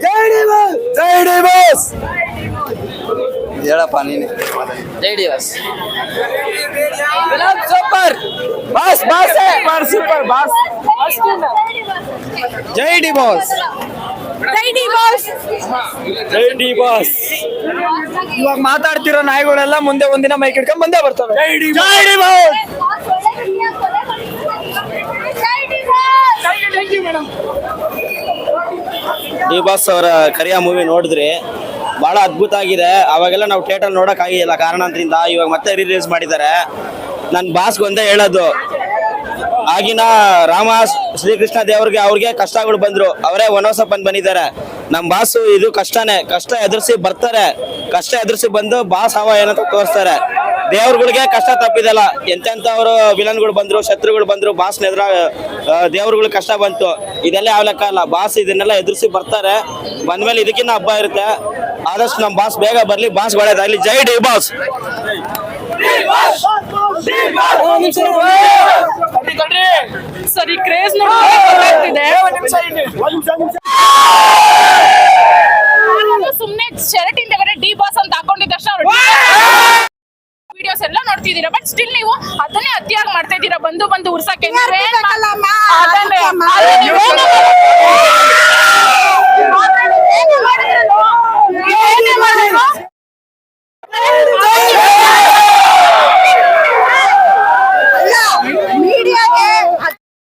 ಜೈ D boss ಹೇಳಪ್ಪ ನೀನೆ. ಜೈ D boss super! Boss boss! Super boss. ಜೈ D boss ಜೈ D boss ಇವಾಗ ಮಾತಾಡ್ತಿರೋ ನಾಯಿಗಳೆಲ್ಲ ಮುಂದೆ ಒಂದಿನ ಮೈಕ್ ಹಿಡ್ಕೊಂಡು ಮುಂದೆ ಬರ್ತವೆ. ಜೈ ಡಿ ಬಾಸ್ ಡಿ ಬಾಸ್ ಅವರ ಕರಿಯ ಮೂವಿ ನೋಡಿದ್ರಿ ಬಹಳ ಅದ್ಭುತ ಆಗಿದೆ. ಅವಾಗೆಲ್ಲ ನಾವು ಥಿಯೇಟರ್ ನೋಡಕ್ ಆಗಿಲ್ಲ ಕಾರಣಾಂತರಿಂದ ಇವಾಗ ಮತ್ತೆ ರಿಲೀಸ್ ಮಾಡಿದ್ದಾರೆ. ನನ್ನ ಬಾಸ್ಗೊಂದೇ ಹೇಳೋದು. ಆಗಿನ ರಾಮ ಶ್ರೀಕೃಷ್ಣ ದೇವ್ರಿಗೆ ಅವ್ರಿಗೆ ಕಷ್ಟಗಳು ಬಂದ್ರು. ಅವರೇ ವನವಾಸ ಬಂದ್ ಬಂದಿದ್ದಾರೆ. ನಮ್ಮ ಬಾಸು ಇದು ಕಷ್ಟನೇ. ಕಷ್ಟ ಎದುರಿಸಿ ಬರ್ತಾರೆ. ಕಷ್ಟ ಎದುರಿಸಿ ಬಂದು ಬಾಸ್ ಹವ ಏನಂತ ತೋರಿಸ್ತಾರೆ. ದೇವ್ರುಗಳಿಗೆ ಕಷ್ಟ ತಪ್ಪಿದಲ್ಲ. ಎಂತೆಂಥವ್ರು ವಿಲನ್ಗಳು ಬಂದ್ರು ಶತ್ರುಗಳು ಬಂದ್ರು ಬಾಸ್ ಎದುರ ದೇವ್ರಗಳ ಕಷ್ಟ ಬಂತು. ಇದೆಲ್ಲ ಯಾವ ಲೆಕ್ಕ ಅಲ್ಲ. ಬಾಸ್ ಇದನ್ನೆಲ್ಲ ಎದುರಿಸಿ ಬರ್ತಾರೆ. ಬಂದ್ಮೇಲೆ ಇದಕ್ಕಿನ್ನ ಹಬ್ಬ ಇರುತ್ತೆ. ಆದಷ್ಟು ನಮ್ಮ ಬಾಸ್ ಬೇಗ ಬರ್ಲಿ. ಬಾಸ್ ಒಳ್ಳೇದಾಗ್ಲಿ. ಜೈ ಡಿ ಬಾಸ್. ಸರಿ ಕ್ರೇಜ್ ನೋಡ್ತಿದ್ದೀರಾ ಬಟ್ ಸ್ಟಿಲ್ ನೀವು ಅದನ್ನೇ ಅತಿಯಾಗಿ ಮಾಡ್ತಾ ಇದ್ದೀರಾ? ಬಂದು ಬಂದು ಉರ್ಸಕ್ಕೆ